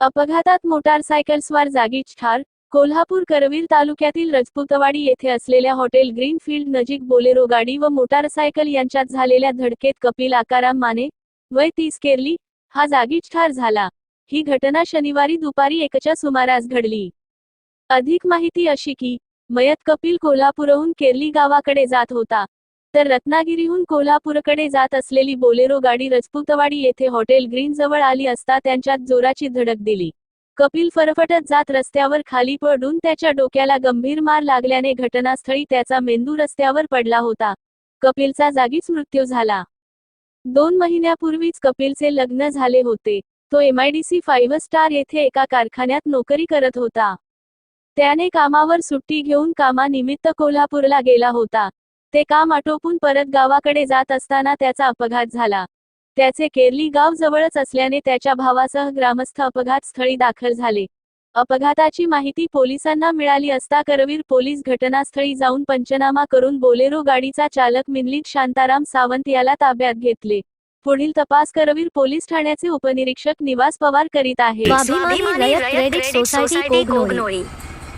अपघातात मोटारसायकलस्वार जागीच ठार कोल्हापूर करवीर तालुक्यातील रजपुतवाडी येथे असलेल्या हॉटेल ग्रीनफील्ड नजीक बोलेरो गाडी व मोटारसायकल यांच्यात झालेल्या धडकेत कपिल आकाराम माने वय तीस केरली हा जागीच ठार झाला. ही घटना शनिवारी दुपारी एकच्या सुमारास घडली. अधिक माहिती अशी की मयत कपिल कोल्हापूरहून केरली गावाकडे जात होता. तर रत्नागिरीहून कोल्हापूरकडे जात असलेली बोलेरो गाडी रजपुतवाडी येथे हॉटेल ग्रीन जवळ आली असता त्यांच्यात जोराची धडक दिली. कपिल फरफटत जात रस्त्यावर खाली पडून त्याच्या डोक्याला गंभीर मार लागल्याने घटनास्थळी त्याचा मेंदू रस्त्यावर पडला होता. कपिलचा जागीच मृत्यू झाला. दोन महिन्यापूर्वीच कपिलचे लग्न झाले होते. तो एमआयडीसी फाईव्ह स्टार येथे एका कारखान्यात नोकरी करत होता. त्याने कामावर सुट्टी घेऊन कामानिमित्त कोल्हापूरला गेला होता. ते काम आटोपून परत गावाकडे जात असताना त्याचा अपघात झाला. त्याचे केरली गाव जवळच असल्याने त्याच्या भावासह ग्रामस्थ अपघात स्थळी दाखल झाले. अपघाताची माहिती पोलिसांना मिळाली असता करवीर पोलीस घटनास्थळी जाऊन पंचनामा करून बोलेरो गाडीचा चालक मिनलित शांताराम सावंत याला ताब्यात घेतले. पुढील तपास करवीर पोलीस ठाण्याचे उपनिरीक्षक निवास पवार करीत आहेत.